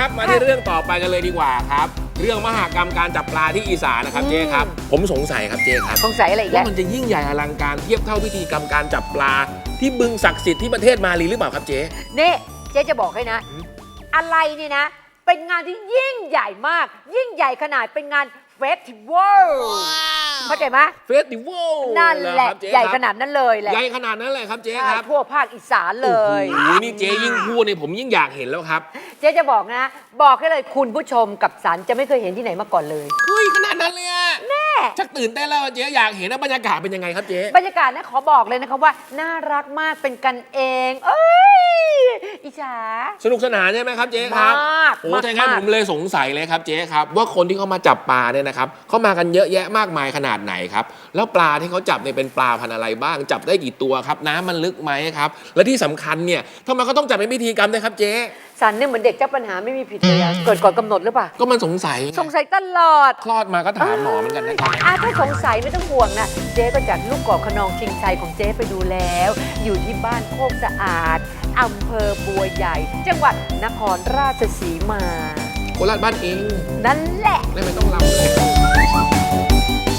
ครับ มาที่เรื่องต่อไปกันเลยดีกว่าครับ เรื่องมหากรรมการจับปลาที่อีสานนะครับเจ๊ครับ ผมสงสัยครับเจ๊ครับสงสัยอะไรอีกแล้ว่าวมันจะยิ่งใหญ่อลังการเทียบเท่าพิธีกรรมการจับปลา ที่บึงศักดิ์สิทธิ์ที่ประเทศมาลีหรือเปล่าครับเจ๊นี่เจ๊จะบอกให้นะอืมอะไรเนี่ยนะ เป็นงานที่ยิ่งใหญ่มาก ยิ่งใหญ่ขนาดเป็นงานเฟสติวัล เข้าใจไหมเฟสติวัลนั่นแหละครับเจ๊ใหญ่ครับขนาดนั้นเลยแหละใหญ่ขนาดนั้นเลยครับเจ๊ใช่ครับทั่วภาคอีสานเลยโอ้โหนี่เจ๊ยิ่งพูดเนี่ยผมยิ่งอยากเห็นแล้วครับ เจ๊จะบอกนะ บอกให้เลยคุณผู้ชมกับสันจะไม่เคยเห็นที่ไหนมาก่อนเลยเฮ้ยขนาดนั้นเลยอะแน่ ชักตื่นเต้นแล้วอะเจ๊อยากเห็นนะบรรยากาศเป็นยังไงครับเจ๊ บรรยากาศนะขอบอกเลยนะคะว่าน่ารักมากเป็นกันเอง เอ้ยอิจฉา สนุกสนานใช่ไหมครับเจ๊ครับมากโอ้มากถ้างั้นมาก ผมเลยสงสัยเลยครับเจ๊ครับ ว่าคนที่เขามาจับปลาเนี่ยนะครับเขามากันเยอะแยะมากมายขนาดไหนครับ แล้วปลาที่เขาจับเนี่ยเป็นปลาพันธุ์อะไรบ้าง จับได้กี่ตัวครับ น้ำมันลึกไหมครับ และที่สำคัญเนี่ยทำไมเขาต้องจับเป็นพิธีกรรมด้วยครับเจ๊ สันเนี่ยเหมือนเด็กเจ้าปัญหาไม่มีผิดเลยอะเกิดก่อนกำหนดหรือเปล่าก็มันสงสัยสงสัยตลอด คลอดมาก็ถามหมอเหมือนกันนะครับอะถ้าสงสัยไม่ต้องห่วงนะ เจ๊ก็จัดลูกกอกขนองชิงชัยของเจ๊ไปดูแล้ว อยู่ที่บ้านโคกสะอาดอำเภอบัวใหญ่ จังหวัดนครราชสีมา โคราชบ้านเองนั่นแหละ ได้ไม่ต้องรำเลย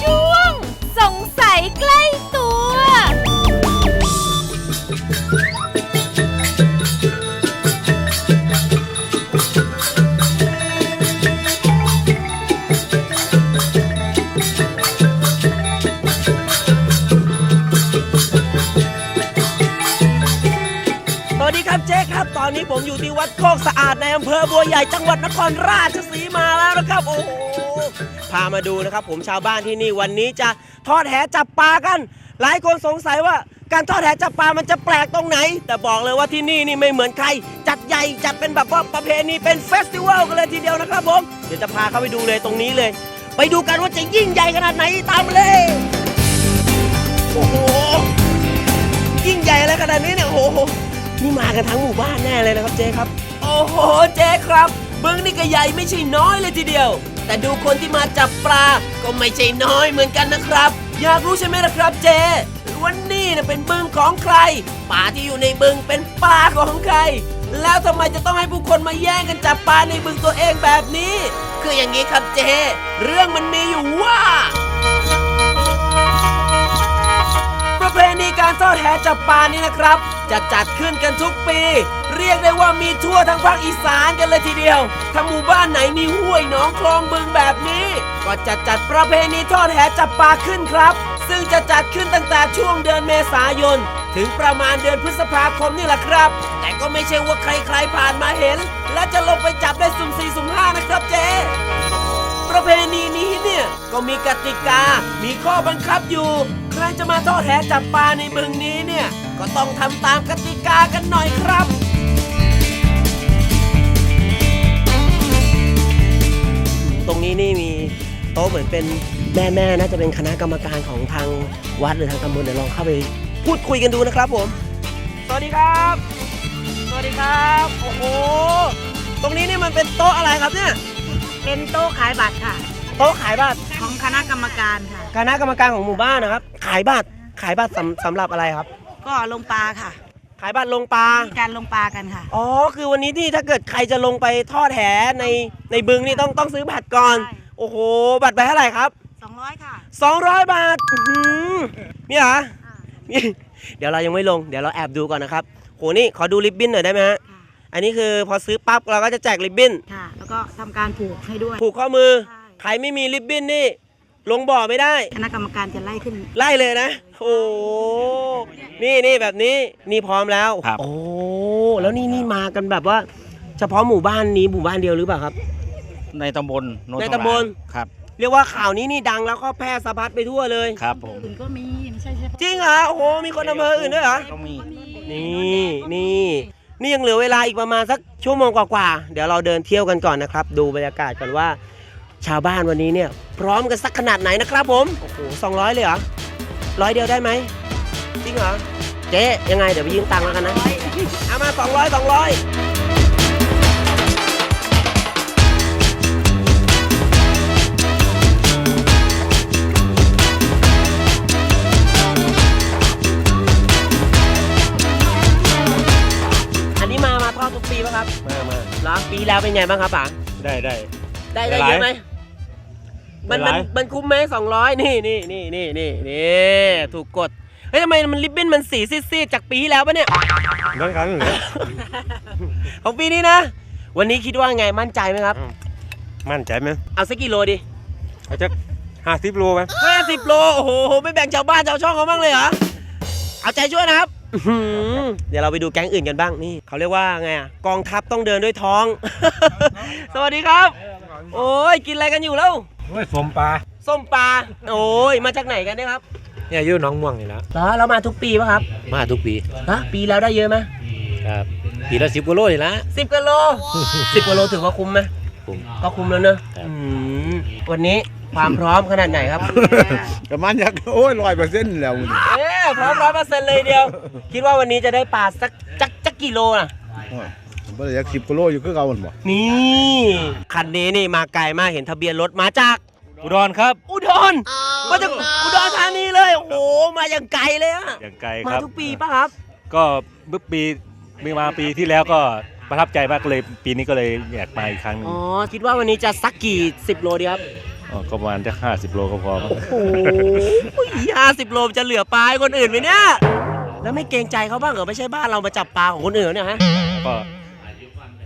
ช่วง สงสัยใกล้ตัว อนนี้ผมอยู่ที่วัดโคกสะอาดในอำเภอบัวใหญ่จังหวัดนครราชสีมาแล้วนะครับ โอ้โหพามาดูนะครับ ผมชาวบ้านที่นี่วันนี้จะทอดแหจับปลากัน หลายคนสงสัยว่าการทอดแหจับปลามันจะแปลกตรงไหน แต่บอกเลยว่าที่นี่นี่ไม่เหมือนใคร จัดใหญ่จัดเป็นแบบว่าประเพณีเป็นเฟสติวัลกันเลยทีเดียวนะครับผมเดี๋ยวจะพาเข้าไปดูเลยตรงนี้เลย ไปดูกันว่าจะยิ่งใหญ่ขนาดไหนตามมาเลยโอ้โหยิ่งใหญ่อะไรขนาดนี้เนี่ยโอ้โห นี่มากันทั้งหมู่บ้านแน่เลยนะครับเจ๊ครับ โอ้โหเจ๊ครับบึงนี่ก็ใหญ่ไม่ใช่น้อยเลยทีเดียว แต่ดูคนที่มาจับปลาก็ไม่ใช่น้อยเหมือนกันนะครับ อยากรู้ใช่ไหมล่ะครับเจ๊ว่านี่นะเป็นบึงของใครปลาที่อยู่ในบึงเป็นปลาของใคร แล้วทำไมจะต้องให้ผู้คนมาแย่งกันจับปลาในบึงตัวเองแบบนี้ คืออย่างนี้ครับเจ๊เรื่องมันมีอยู่ว่า ประเพณีการทอดแหจับปลานี่นะครับ จะจัดขึ้นกันทุกปี เรียกได้ว่ามีทั่วทั้งภาคอีสานกันเลยทีเดียวถ้าหมู่บ้านไหนมีห้วยหนองคลองบึงแบบนี้ ก็จะจัดประเพณีทอดแหจับปลาขึ้นครับ ซึ่งจะจัดขึ้นตั้งแต่ช่วงเดือนเมษายนถึงประมาณเดือนพฤษภาคมนี่แหละครับ แต่ก็ไม่ใช่ว่าใครๆผ่านมาเห็น และจะลงไปจับได้สุ่มสี่สุ่มห้านะครับเจ๊ประเพณีนี้เนี่ยก็มีกติกา มีข้อบังคับอยู่ ใครจะมาทอดแหจับปลาในบึงนี้เนี่ย ก็ต้องทำตามกติกากันหน่อยครับ ตรงนี้นี่มีโต๊ะเหมือนเป็นแม่แม่น่าจะเป็นคณะกรรมการของทางวัดหรือทางตำบลเดี๋ยวลองเข้าไป พูดคุยกันดูนะครับผม สวัสดีครับ สวัสดีครับ โอ้โห ตรงนี้นี่มันเป็นโต๊ะอะไรครับเนี่ย เป็นโต๊ะขายบัตรค่ะ โต๊ะขายบัตรของคณะกรรมการค่ะ คณะกรรมการของหมู่บ้านนะครับ ขายบัตรขายบัตรสำสำหรับอะไรครับ ก็ลงปลาค่ะ ขายบัตรลงปลามีการลงปลากันค่ะ อ๋อคือวันนี้ที่ถ้าเกิดใครจะลงไปทอดแหในในบึงนี่ต้องต้องซื้อบัตรก่อน ใช่ โอ้โหบัตรไปเท่าไหร่ครับ 200 ค่ะ 200 บาทอื้อหือนี่เหรอนี่ เดี๋ยวเรายังไม่ลง เดี๋ยวเราแอบดูก่อนนะครับโหนี่ขอดูริบบิ้นหน่อยได้ไหมฮะค่ะอันนี้คือพอซื้อปั๊บเราก็จะแจกริบบิ้น ค่ะ แล้วก็ทำการผูกให้ด้วย ผูกข้อมือ ใช่ ใครไม่มีริบบิ้นนี่ ลงบ่อไม่ได้ คณะกรรมการจะไล่ขึ้น ไล่เลยนะ โอ้โหนี่นี่แบบนี้นี่พร้อมแล้ว ครับ โอ้แล้วนี่นี่มากันแบบว่า เฉพาะหมู่บ้านนี้หมู่บ้านเดียวหรือเปล่าครับ ในตำบลโนนในทองตำบลหางครับ เรียกว่าข่าวนี้นี่ดังแล้วก็แพร่สะพัดไปทั่วเลย ครับผมอื่นก็มีไม่ใช่เฉพาะจริงเหรอโอ้โหมีคนอำเภออื่นด้วยเหรอต้องมี นี่นี่นี่ยังเหลือเวลาอีกประมาณสักชั่วโมงกว่าๆ เดี๋ยวเราเดินเที่ยวกันก่อนนะครับ ดูบรรยากาศกันว่า ชาวบ้านวันนี้เนี่ย พร้อมกันสักขนาดไหนนะครับผม โอ้โหสองร้อยเลยเหรอร้อยเดียวได้ไหมจริงเหรอ เจ๊ยังไง เดี๋ยวไปยืมตังค์แล้วกันนะ เอามาสองร้อยสองร้อยอันนี้มามาทอดทุกปีปะางครับมามา เหรอปีแล้วเป็นไงบ้างครับป๋าได้ได้ได้ได้หลายเยอะไหม มันหมันลายมันคุ้มไหมสองร้อยนี่นี่นี่นี่นี่นี่ถูกกดเฮ้ยทำไมมันริบบิ้นมันสีซีดๆจากปีที่แล้วปะเนี่ยน้อยครั้งหนึ่งของปีนี้นะ วันนี้คิดว่าไงมั่นใจไหมครับ มั่นใจไหมเอาสักกิโลดิเอาจะห้าสิบโลไหมห้าสิบโลโอ้โหไม่แบ่งชาวบ้านชาวช่องเขาบ้างเลยเหรอเอาใจช่วยนะครับอื้อหือเดี๋ยวเราไปดูแก๊งอื่นกันบ้างนี่เขาเรียกว่าไงอะกองทัพต้องเดินด้วยท้อง สวัสดีครับ โอ้ยกินอะไรกันอยู่แล้ว โอ้ยสมปลาส้มปลาโอ้ยมาจากไหนกันเนี่ยครับเนี่ยอยู่หน้องม่วงนี่แล้วเหรอเรามาทุกปีป่ะครับมาทุกปีฮะปีแล้วได้เยอะไหมครับปีละสิบกิโลนี่ละ สิบกิโลสิบกิโลถือว่าคุ้มไหมคุ้มก็คุ้มแล้วเนอะครับ อืมวันนี้ความพร้อมขนาดไหนครับประมาณอยากโอ้ยร้อยเปอร์เซ็นต์แล้วมึงเอ๊ะพร้อมร้อยเปอร์เซ็นต์เลยเดียว คิดว่าวันนี้จะได้ปลาสักจักจักกี่โลน่ะโอ้ยผม บ่ได้อยากสิบกิโลอยู่คือเก่าหมดบ่นี่คันนี้นี่มาไกลมากเห็นทะเบียนรถมาจาก อุดรครับอุดรมาจากอุดรธานีเลย โอ้โหมาอย่างไกลเลยอะอย่างไกลมาครับทุกปีป่ะครับ ก็เมื่อปีมีมาปีที่แล้วก็ประทับใจมากก็เลย ปีนี้ก็เลยอยากมาอีกครั้งหนึงอ๋อคิดว่าวันนี้จะสักกี่สิบโลดีครับอ๋อก็ประมาณจะห้าสิบโลก็พอมั้งโอ้โหห้าสิบโลจะเหลือปลาให้คนอื่นไหมเนี่ยแล้วไม่เกรงใจเขาบ้างเหรอไม่ใช่บ้านเรามาจับปลาของคนอื่นเนี่ยฮะก็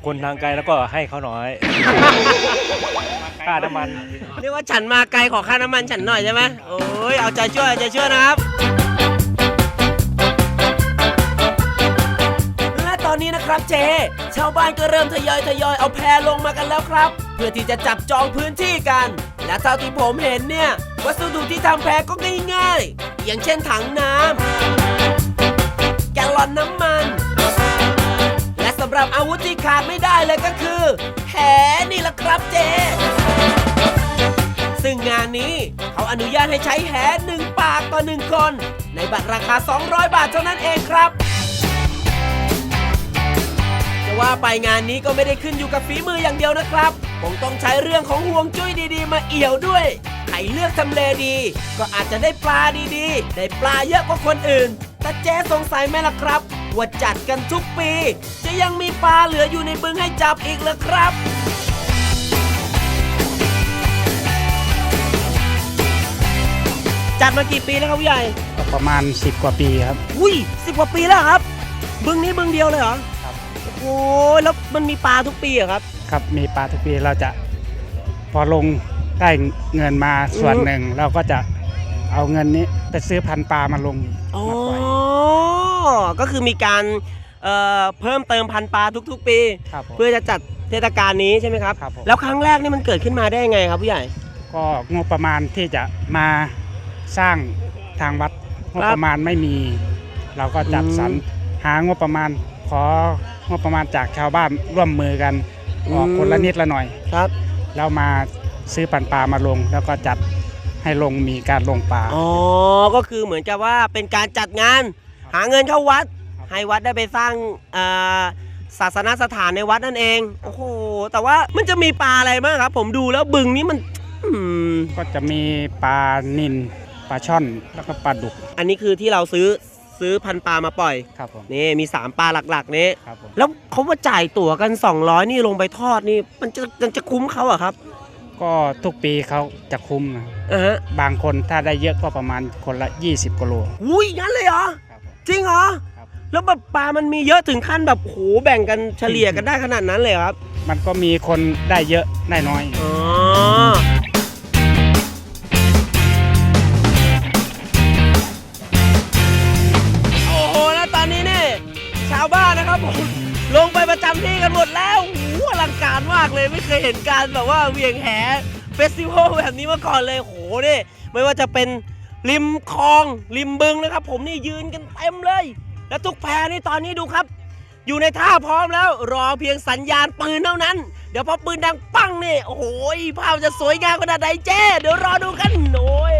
คนทางไกลแล้วก็ให้เขาหน้อย ค่าน้ำมัน เรียกว่าฉันมาไกลขอค่าน้ำมันฉันหน่อยใช่ไหมโอ้ยเอาใจช่วยเอาใจช่วยนะครับและตอนนี้นะครับเจ ชาวบ้านก็เริ่มทยอยทยอยเอาแพลงมากันแล้วครับ เพื่อที่จะจับจองพื้นที่กัน และเท่าที่ผมเห็นเนี่ย วัสดุที่ทำแพก็ง่ายๆอย่างเช่นถังน้ำแกลลอนน้ำมันำหรับอาวุธที่ขาดไม่ได้เลยก็คือแหนี่แหละครับเจ ซึ่งงานนี้เขาอนุญาตให้ใช้แหหนึ่งปากต่อหนึ่งคน ในบัตรราคา 200 บาทเท่านั้นเองครับจะว่าไปงานนี้ก็ไม่ได้ขึ้นอยู่กับฝีมืออย่างเดียวนะครับคงต้องใช้เรื่องของห่วงจุ้ยดีๆ มาเอี่ยวด้วยใครเลือกทำเลดี ก็อาจจะได้ปลาดีๆ ได้ปลาเยอะกว่าคนอื่น แต่เจ๊สงสัยไหมล่ะครับ ว่าจัดกันทุกปี จะยังมีปลาเหลืออยู่ในบึงให้จับอีกเหรอครับจัดมากี่ปีแล้วครับผู้ใหญ่ก็ประมาณ 10 กว่าปีครับ อุ้ยสิบกว่าปีแล้วครับ บึงนี้บึงเดียวเลยเหรอครับ โอ้โหแล้วมันมีปลาทุกปีเหรอครับ ครับมีปลาทุกปีเราจะพอลงได้เงินมาส่วนหนึ่ง เราก็จะเอาเงินนี้ไปซื้อพันธุ์ปลามาลง อ๋อมาปล่อย ก็คือมีการเอ่อเพิ่มเติมพันธุ์ปลาทุกๆ ปี ครับผม เพื่อจะจัดเทศกาลนี้ใช่ไหมครับ ครับผม แล้วครั้งแรกนี่มันเกิดขึ้นมาได้ยังไงครับผู้ใหญ่ ก็งบประมาณที่จะมาสร้างทางวัดงบประมาณไม่มี เราก็จัดสรรอืมหางบประมาณของบประมาณจากชาวบ้านร่วมมือกันออกอืม คนละนิดละหน่อย ครับแล้วมาซื้อปันปลามาลง แล้วก็จัดให้ลงมีการลงปลา อ๋อก็คือเหมือนกับว่าเป็นการจัดงาน หาเงินเข้าวัด ให้วัดได้ไปสร้างเอ่อศาสนสถานในวัดนั่นเอง โอ้โห แต่ว่ามันจะมีปลาอะไรบ้างครับ ผมดูแล้วบึงนี้มันอืมก็จะมีปลานิลปลาช่อนแล้วก็ปลาดุก อันนี้คือที่เราซื้อซื้อพันธุ์ปลามาปล่อยครับผมนี่มี 3 ปลาหลักๆนี้ครับผมแล้วเขาว่าจ่ายตั๋วกัน 200 นี่ลงไปทอดนี่มันจะมันจะคุ้มเขาเหรอะครับ ก็ทุกปีเขาจะคุ้มนะอ่าฮะบางคนถ้าได้เยอะก็ประมาณคนละ 20กิโลอุ้ยงั้นเลยเหรอครับผม จริงเหรอครับ แล้วแบบปลามันมีเยอะถึงขั้นแบบโหแบ่งกันเฉลี่ยกันได้ขนาดนั้นเลยเหรอครับ มันก็มีคนได้เยอะได้น้อย อ๋อ โอ้โห แล้วตอนนี้เนี่ยชาวบ้านนะครับผมลงไปประจำที่กันหมดแล้วโอ้โหอลังการมากเลยไม่เคยเห็นการแบบว่าเหวียงแหเฟสติวัลแบบนี้มาก่อนเลยโอ้โหนี่ไม่ว่าจะเป็น ริมคลองริมบึงนะครับ ผมนี่ยืนกันเต็มเลย แล้วทุกแพนี่ตอนนี้ดูครับ อยู่ในท่าพร้อมแล้ว รอเพียงสัญญาณปืนเท่านั้น เดี๋ยวพอปืนดังปังนี่โอ้โหภาพจะสวยงามขนาดไหนเจ้ เดี๋ยวรอดูกันโอ้ย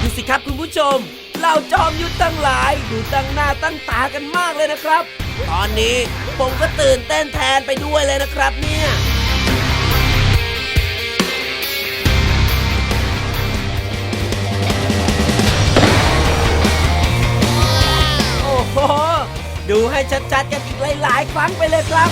ดูสิครับคุณผู้ชมเราจอมยุทธ์ตั้งหลายดูตั้งหน้าตั้งตากันมากเลยนะครับ ตอนนี้ผมก็ตื่นเต้นแทนไปด้วยเลยนะครับเนี่ย ดูให้ชัดๆกันอีกหลายๆครั้งไปเลยครับ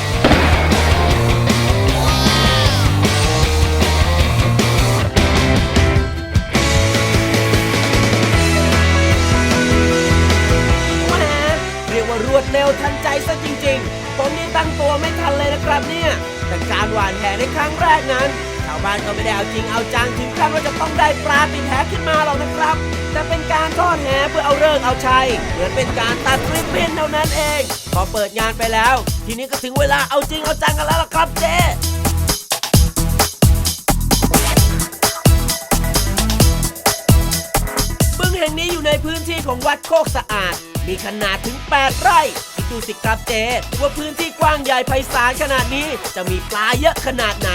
เรียกว่ารวดเร็วทันใจซะจริงๆ ผมนี่ตั้งตัวไม่ทันเลยนะครับเนี่ย แต่การหวานแหในครั้งแรกนั้นาวบ้านก็ไม่ได้เอาจริงเอาจังถึงขั้นว่าจะต้องได้ปลาติดแหขึ้นมาหรอกนะครับ แต่เป็นการทอดแหเพื่อเอาเลิกเอาชัยเหมือนเป็นการตัดริบบิ้นเท่านั้นเอง พอเปิดงานไปแล้ว ทีนี้ก็ถึงเวลาเอาจริงเอาจังกันแล้วล่ะครับเจ๊บึงแห่งนี้อยู่ในพื้นที่ของวัดโคกสะอาด มีขนาดถึง 8 ไร่ ดูสิครับเจ ว่าพื้นที่กว้างใหญ่ไพศาลขนาดนี้ จะมีปลาเยอะขนาดไหน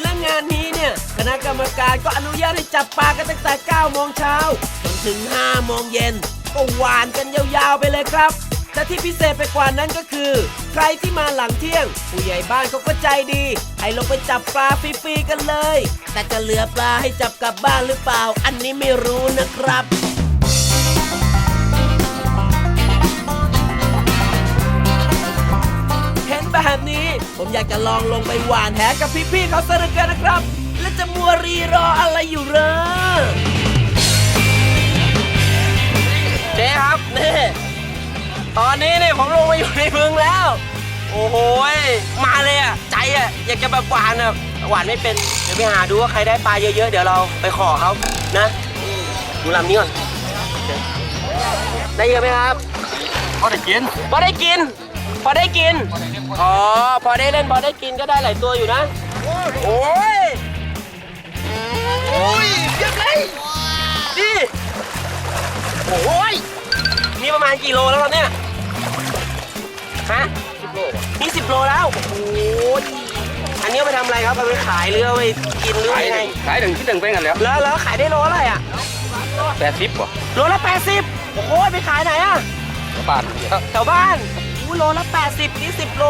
และงานนี้เนี่ยคณะกรรมการก็อนุญาตให้จับปลากันตั้งแต่ 9 โมงเช้าจนถึง 5 โมงเย็น ก็หวานกันยาวๆไปเลยครับแต่ที่พิเศษไปกว่านั้นก็คือ ใครที่มาหลังเที่ยง ผู้ใหญ่บ้านเขาก็ใจดี ให้ลงไปจับปลาฟรีๆกันเลย แต่จะเหลือปลาให้จับกลับบ้านหรือเปล่า อันนี้ไม่รู้นะครับ แบบนี้ ผมอยากจะลองลงไปหวานแหกับพี่ๆเขาซะเหลือเกินนะครับ และจะมัวรีรออะไรอยู่เหรอเจ๊ครับนี่ตอนนี้เนี่ยผมลงมาอยู่ในบึงแล้ว โอ้โหยมาเลยอะใจอะอยากจะแบบหวานอะหวานไม่เป็นเดี๋ยวไปหาดูว่าใครได้ปลาเยอะๆเดี๋ยวเราไปขอเขานะดูลำนี้ก่อนได้เยอะไหมครับ พอได้กินพอได้กิน พอได้กิน อ๋อ พอได้เล่นพอได้กินก็ได้หลายตัวอยู่นะ โอ้ย โอ้ยเยอะเลยนี่โอ้ยมีประมาณกี่โลแล้วครับเนี่ย ฮะสิบโลนี่สิบโลแล้ว โอ้ย อันนี้เอาไปทำอะไรครับเอาไปขายหรือเอาไปกินหรือว่ายังไงขายถึงที่หนึ่งเป็นกันแล้วแล้วแล้วขายได้โลอะไรอะ แปดสิบป่ะโลละแปดสิบโอ้โหไปขายไหนอะ บาทแถวบ้านอู้ โลละ 80นี่10โล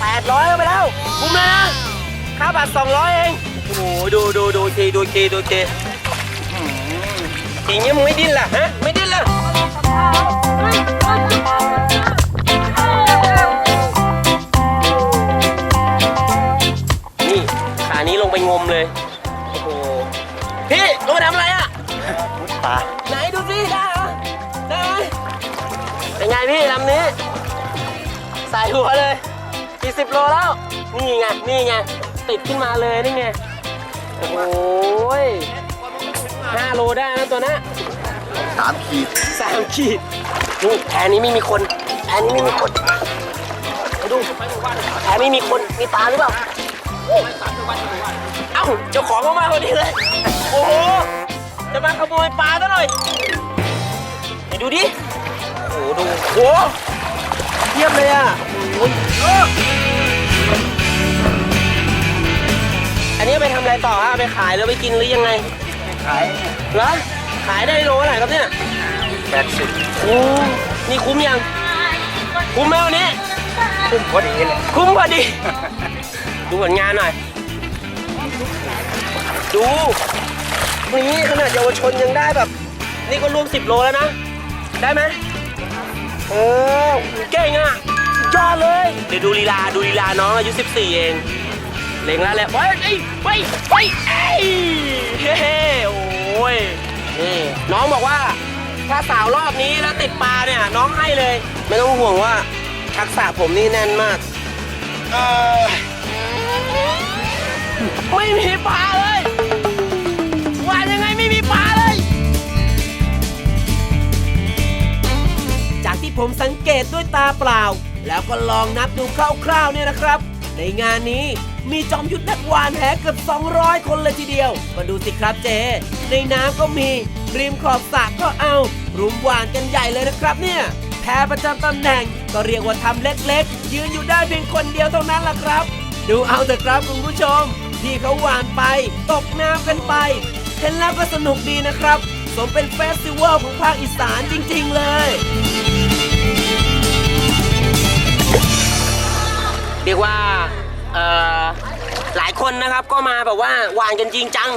800ก็ไปแล้วคุ้มเลยนะค่าบัตร200 เอง โอ้โหดูดูดูทีดูทีดูทีอื้อหือทีนี้มึงไม่ดิ้นล่ะฮะไม่ดิ้นล่ะนี่ขานี้ลงไปงมเลยโอ้โหพี่ลงไปทำอะไรอะปลาไหนดูสิได้เหรอได้ไหมเป็นไงพี่ลำนี้ใส่หัวเลยกี่สิบโลแล้ว นี่ไง นี่ไง ติดขึ้นมาเลยนี่ไง โอ้โหยห้าโลได้นะตัวนะสามขีดสามขีด นี่แพนี้ไม่มีคน แพนี้ไม่มีคนมาดูแพไม่มีคน มีปลาหรือเปล่า เอ้า เจ้าของก็มาพอดีเลย โอ้โห จะมาขโมยปลาซะหน่อยไหนดูดิ โอ้โห ดู โอ้โห เทียบเลยอะโอ้ยอันนี้เอาไปทำอะไรต่อฮะเอาไปขายหรือไปกินหรือยังไง ขายเหรอขายได้โลเท่าไหร่ครับเนี่ยแปดสิบโอ้นี่คุ้มยัง คุ้มไหมวันนี้คุ้มพอดีเลยคุ้มพอดี ดูผลงานหน่อย ดู นี่ขนาดเยาวชนยังได้แบบ นี่ก็รวม 10 โลแล้วนะ ได้ไหม เออเก่งอะสุดยอดเลย เดี๋ยวดูลีลาดูลีลาน้องอายุ 14 เอง เล็งแล้วแหละไปไปไปไปเอ้ยเฮ้โอ้ยนี่น้องบอกว่า ถ้าสาวรอบนี้แล้วติดปลาเนี่ย น้องให้เลย ไม่ต้องห่วงว่าทักษะผมนี่แน่นมากเออไม่มีปลาเลยหวานยังไงไม่มีปลาเลย ผมสังเกตด้วยตาเปล่า แล้วก็ลองนับดูคร่าวๆเนี่ยนะครับ ในงานนี้มีจอมยุทธนักวานแหเกือบ 200 คนเลยทีเดียว มาดูสิครับเจ ในน้ำก็มี ริมขอบสระก็เอา รุมวานกันใหญ่เลยนะครับเนี่ย แพประจำตำแหน่งก็เรียกว่าทำเล็กๆ ยืนอยู่ได้เพียงคนเดียวเท่านั้นล่ะครับ ดูเอาเถอะครับคุณผู้ชม ที่เขาหวานไป ตกน้ำกันไป เห็นแล้วก็สนุกดีนะครับ สมเป็นเฟสติวัลของภาคอีสานจริง ๆ เลย เรียกว่าเอ่อหลายคนนะครับก็มาแบบว่าหวานกันจริงจัง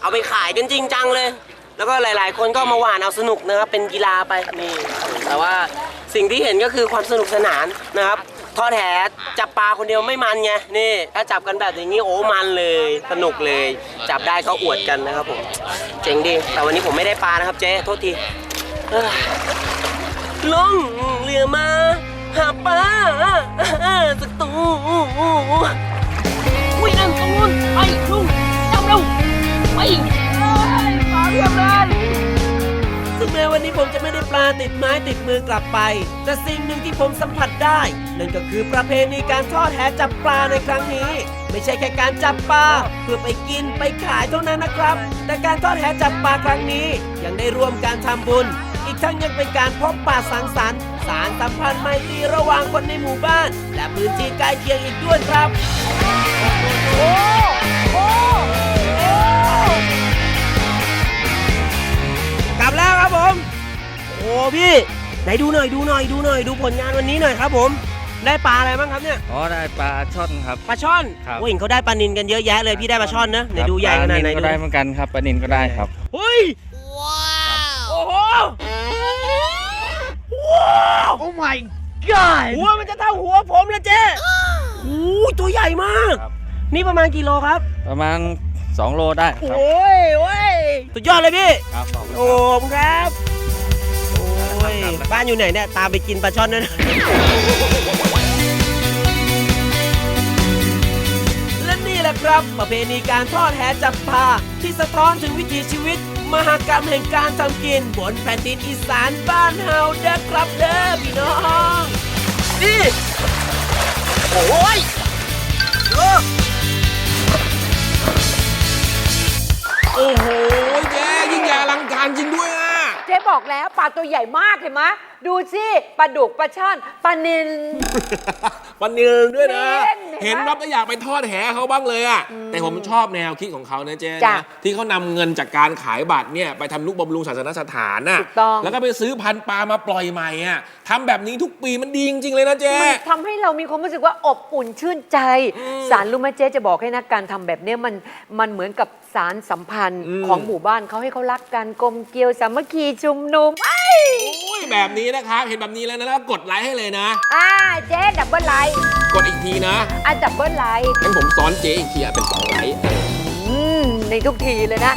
เอาไปขายกันจริงจังเลย แล้วก็หลาย ๆ คนก็มาหวานเอาสนุกนะครับเป็นกีฬาไปนี่แต่ว่าสิ่งที่เห็นก็คือความสนุกสนานนะครับทอดแหจับปลาคนเดียวไม่มันไงนี่ ถ้าจับกันแบบอย่างนี้โอ้มันเลยสนุกเลย จับได้ก็อวดกันนะครับผมเจ๋งดีแต่วันนี้ผมไม่ได้ปลานะครับเจ๊โทษทีลงเรือมา หาปลาสักตัวอุ้ยนั่นตรงนู้นไปลุงจับเร็วไปเอ้ยปลาเรียบเลยถึงแม้วันนี้ผมจะไม่ได้ปลาติดไม้ติดมือกลับไป แต่สิ่งหนึ่งที่ผมสัมผัสได้ นั่นก็คือประเพณีการทอดแหจับปลาในครั้งนี้ ไม่ใช่แค่การจับปลาเพื่อไปกินไปขายเท่านั้นนะครับ แต่การทอดแหจับปลาครั้งนี้ยังได้ร่วมการทำบุญอี กทั้งยังเป็นการพบปะสังสรรค์ สารสัมพันธ์ไมตรีระหว่างคนในหมู่บ้าน และพื้นที่ใกล้เคียงอีกด้วยครับกลับแล้วครับผม โอ้พี่ ไหนดูหน่อยดูหน่อยดูหน่อยดูผลงานวันนี้หน่อยครับผม ได้ปลาอะไรบ้างครับเนี่ย อ๋อได้ปลาช่อนครับ ปลาช่อนครับ โอ้ยเห็นเขาได้ปลานินกันเยอะแยะเลยพี่ได้ปลาช่อนนะไหนดูใหญ่ขนาดไหนก็ได้เหมือนกันครับปลานินก็ได้ครับ เฮ้ยโอ้โหว้าว โอ้ my god หัวมันจะเท่าหัวผมเลยเจ๊โอ้ยตัวใหญ่มาก ครับ นี่ประมาณกี่โลครับ ประมาณ 2 โลได้ครับโอ้ยโอ้ยสุดยอดเลยพี่ ครับขอบคุณโอ้ครับ ผมครับ โอ้ย บ้านอยู่ไหนเนี่ย ตามไปกินปลาช่อนด้วยนะ และนี่แหละครับ ประเพณีการทอดแหจับปลาที่สะท้อนถึงวิถีชีวิต มหากรรมแห่งการทำกิน บนแผ่นดินอีสานบ้านเฮาเด้อครับเด้อพี่น้องนี่โอ้ยเออโอ้โหเจ๊ยิ่งใหญ่อลังการจริงด้วยอะ เจ๊บอกแล้วปลาตัวใหญ่มากเห็นไหม ดูสิปลาดุกปลาช่อนปลานิล วันหนึ่งด้วยนะ เห็นเห็นรับแล้วอยากไปทอดแหเขาบ้างเลยอะแต่ผมชอบแนวคิดของเขานะเจ๊จ้ะนะที่เขานำเงินจากการขายบัตรเนี่ยไปทำนุบำรุงศาสนสถานน่ะถูกต้อง แล้วก็ไปซื้อพันธุ์ปลามาปล่อยใหม่อะทำแบบนี้ทุกปีมันดีจริงๆเลยนะเจ๊ มันทำให้เรามีความรู้สึกว่าอบอุ่นชื่นใจ สารรู้ไหมเจ๊จะบอกให้นะการทำแบบเนี้ยมันมันเหมือนกับสารสัมพันธ์ของหมู่บ้านเขาให้เขารักกันกลมเกลียวสามัคคีชุมนุมไอ้ยโอ้ ยแบบนี้นะครับ เห็นแบบนี้แล้วนะแล้วกดไลค์ให้เลยนะ อ่าเจ๊ดับเบิลไลท์กดอีกทีนะอะดับเบิลไลท์งั้นผมซ้อนเจ๊อีกทีอะเป็นสองไลค์ อืมในทุกทีเลยนะ